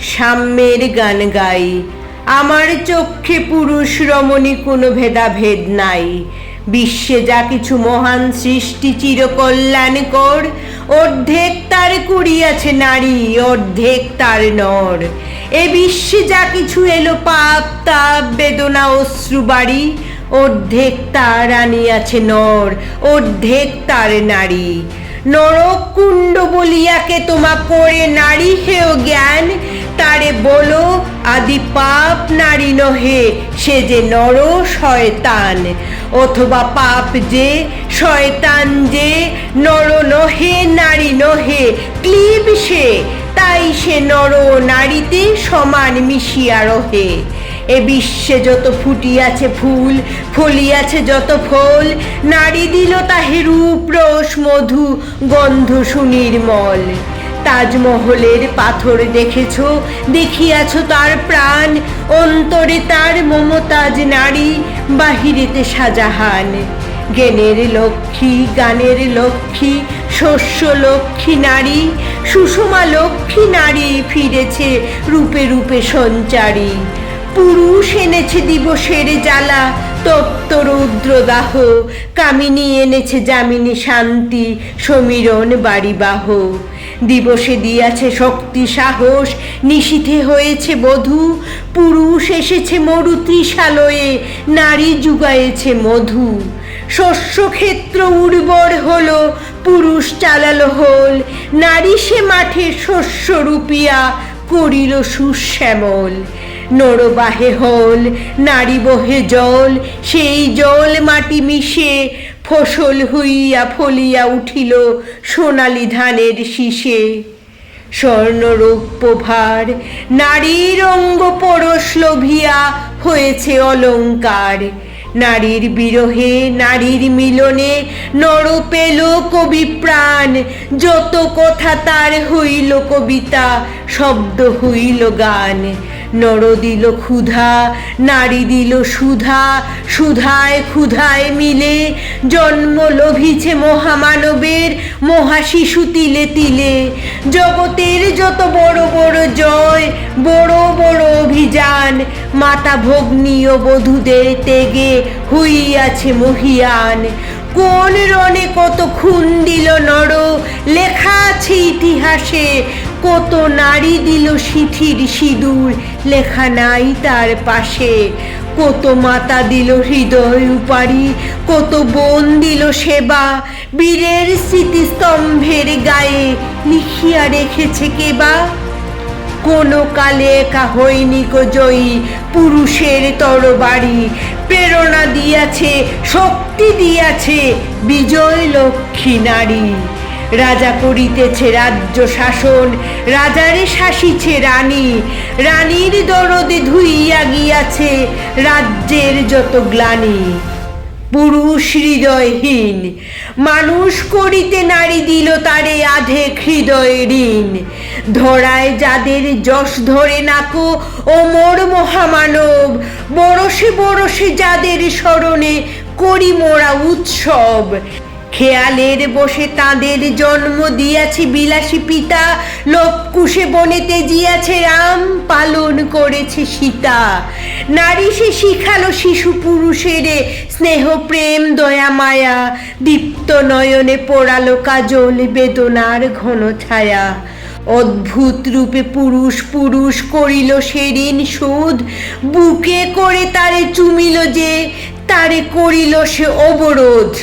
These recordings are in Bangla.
সাম্যের গান গাই। আমার চক্ষে পুরুষ রমণী কোনো ভেদাভেদ নাই। বিশ্বে যা কিছু মহান সৃষ্টি চিরকল্যাণকর অর্ধেক তার কুড়িয়াছে নারী, অর্ধেক তার নর। এ বিশ্বে যা কিছু এলো পাপ, তাপ, বেদনা, অশ্রু, বাড়ি। অর্ধেক তার আনিয়াছে নর, অর্ধেক তার নারী। নরকুণ্ড বলিয়াকে তোমা করে নারী হেয় জ্ঞান। তারে বলো, আদি পাপ নারী নহে, সে যে নর শয়তান। অথবা পাপ যে, শয়তান যে, নর নহে, নারী নহে ক্লিব সে, তাই সে নর নারীতে সমান মিশিয়া রহে। এ বিশ্বে যত ফুটিয়াছে ফুল, ফলিয়াছে যত ফল, নারী দিল তাহে রূপ, রস, মধু, গন্ধ, সুনির্মল। তাজমহলের পাথর দেখেছ? দেখিয়াছ তার প্রাণ। অন্তরে তার মমতাজ নারী, বাহিরেতে সাজাহান জ্ঞানের লক্ষ্মী, গানের লক্ষ্মী, শস্য লক্ষ্মী নারী, সুষমা লক্ষ্মী নারী ফিরেছে রূপে রূপে সঞ্চারী। পুরুষ এনেছে দিবসের জ্বালা, তপ্ত রৌদ্রদাহ। কামিনী এনেছে যামিনী শান্তি, সমীরণ বাড়িবাহ। দিবসে দিয়াছে শক্তি, সাহস, নিশীথে হয়েছে বধু, পুরুষ এসেছে মরু ত্রিশালয়ে নারী যুগায়েছে মধু। শস্যক্ষেত্র উর্বর হলো, পুরুষ চালালো হল, নারী সে মাঠে শস্য রূপিয়া করিল সুশ্যামল। নরবাহে হল নারী বহে জল, সেই জল মাটি মিশে ফসল হইয়া ফলিয়া উঠিল সোনালি ধানের শীষে। স্বর্ণরৌপ্য ভার, নারীর অঙ্গ পরশ লোভিয়া হয়েছে অলংকার নারীর বিরহে, নারীর মিলনে নর পেল কবি প্রাণ, যত কথা তার হইল কবিতা, শব্দ হইল গান। নর দিল ক্ষুধা, নারী দিল সুধা, সুধায় ক্ষুধায় মিলে, জন্ম লোভিছে মহামানবের, মহাশিশু তিলে তিলে। জগতের যত বড় বড় জয়, বড় বড় অভিযান, মাতা ভগ্নী ও বধূদের তেগে হইয়াছে মহিয়ান। কোন রণে কত খুন দিল নর, লেখা আছে ইতিহাসে কত নারী দিল সিথির সিঁদুর, লেখা নাই তার পাশে। কত মাতা দিল হৃদয় উপারি কত বোন দিল সেবা। বীরের স্মৃতিস্তম্ভের গায়ে লিখিয়া রেখেছে কেবা কোনো কালে একা হয়নি জয়ী পুরুষের তরবারি। প্রেরণা দিয়াছে, শক্তি দিয়াছে বিজয় লক্ষ্মী নারী। রাজা করিতেছে রাজ্য শাসন, রাজারে শাসিছে রানী, রানীর দরদে ধুইয়া গিয়াছে রাজ্যের যত গ্লানি। পুরুষ হৃদয়হীন, মানুষ করিতে নারী দিল তারে আধে হৃদয় ঋণ। ধরায় যাদের যশ ধরে নাকো, ওমর মহামানব বরসে বরসে যাদের স্মরণে করি মোরা উৎসব। খেয়ালের বসে তাদের জন্ম দিয়াছে বিলাসী পিতা। লোককুশে বনেতে জিয়াছে রাম, পালন করেছে সীতা। নারী সে শিখালো শিশু পুরুষেরে স্নেহ, প্রেম, দয়া, মায়া। দীপ্ত নয়নে পোড়ালো কাজল, বেদনার ঘন ছায়া। অদ্ভুত রূপে পুরুষ পুরুষ করিল সেদিন শোধ বুকে করে তারে চুমিল যে, তারে করিল সে অবরোধ।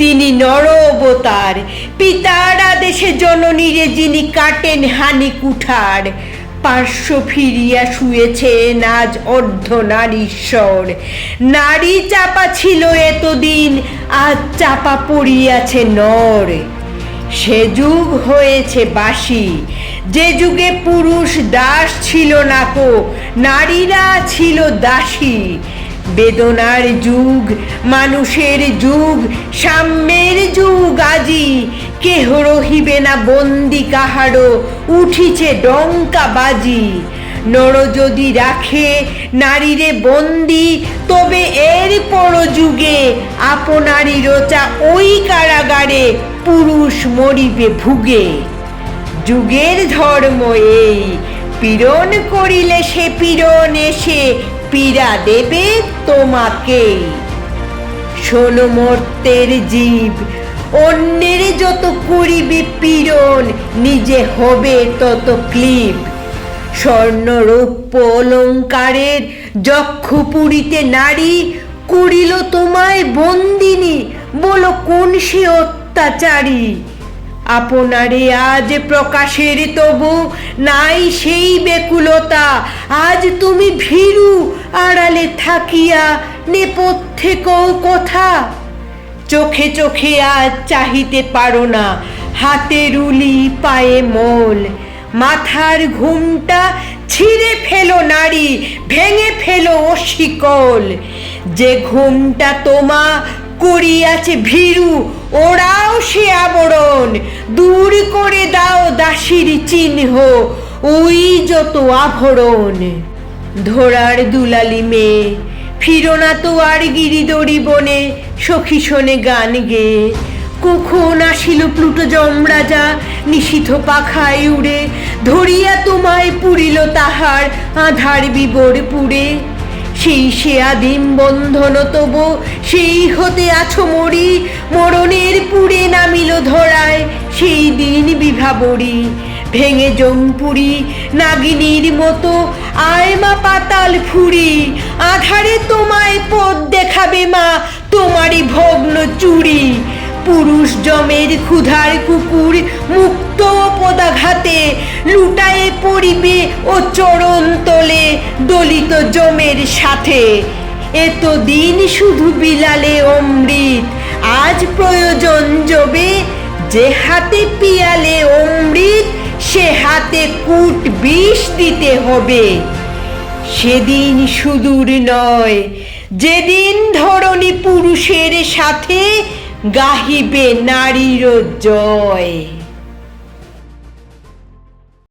তিনি নর অবতার পিতার আদেশে জননীরে যিনি কাটেন হানি কুঠার। পার্শ্ব ফিরিয়া শুয়েছে নাজ অর্ধ নারীশ্বর নারী চাপা ছিল এতদিন, আজ চাপা পড়িয়াছে নর। সে যুগ হয়েছে বাসি, যে যুগে পুরুষ দাস ছিল না কো নারীরা ছিল দাসী। বেদনার যুগ, মানুষের যুগ, সাম্যের যুগ আজি। কেহ রহিবে না বন্দি কাহারো উঠিছে ডঙ্কা বাজি। নর যদি রাখে নারীরে বন্দি, তবে এর পর যুগে আপনারই রোচা ওই কারাগারে পুরুষ মরিবে ভুগে। যুগের ধর্ম এই, পীড়ন করিলে সে পীড়ন এসে পীড়া দেবে তোমাকেই। শোনো মর্তের জীব, অন্যের যত করিবে পীড়ন, নিজে হবে তত ক্লিপ। স্বর্ণ রৌপ্য অলঙ্কারের যক্ষ পুরীতে নারী করিল তোমায় বন্দিনী, বলো কোন সে অত্যাচারী? আপনারে আজ প্রকাশের তবু নাই সেই বেকুলতা আজ তুমি ভীরু আড়ালে থাকিয়া নেপথ্যে কৌ কথা। চোখে চোখে আজ চাহিতে পারো না হাতে রুলি পায়ে মোল। মাথার ঘুমটা ছিঁড়ে ফেলো নারী, ভেঙে ফেলো অশিকল। যে ঘুমটা তোমা করিয়াছে ভীরু, ওরাও সে আবরণ। দূর করে দাও দাসীর চিহ্ন, ওই যত আভরণ। ধরার দুলালি মেয়ে, ফিরো না তো আর গিরিদড়ি বনে, সখী শোনে গান গেয়ে কখন আসিল প্লুটো যমরাজা নিশীথ পাখায় উড়ে, ধরিয়া তোমায় পুরিল তাহার আধার বিবর পুড়ে সেই সে আদিম বন্ধন তবু, সেই হতে আছো মরি, মরণের পুড়ে নামিল ধরায়, সেই দিন বিভাবরী, ভেঙে জমপুরি, নাগিনীর মতো আয়মা পাতাল ফুরি, আধারে তোমায় পথ দেখাবে মা তোমারই ভগ্ন চুরি, পুরুষ জমের ক্ষুধার কুকুর মুক্ত পদাঘাতে লুটায়ে পড়িবে ও চরণ তোলে দলিত জমের সাথে। এত দিন শুধু বিলালে অমৃত, আজ প্রয়োজন জবে যে হাতে পিয়ালে অমৃত, সে হাতে কুট বিষ দিতে হবে। সেদিন সুদূর নয়, যেদিন ধরনী পুরুষের সাথে গাহিবে নারীর জয়।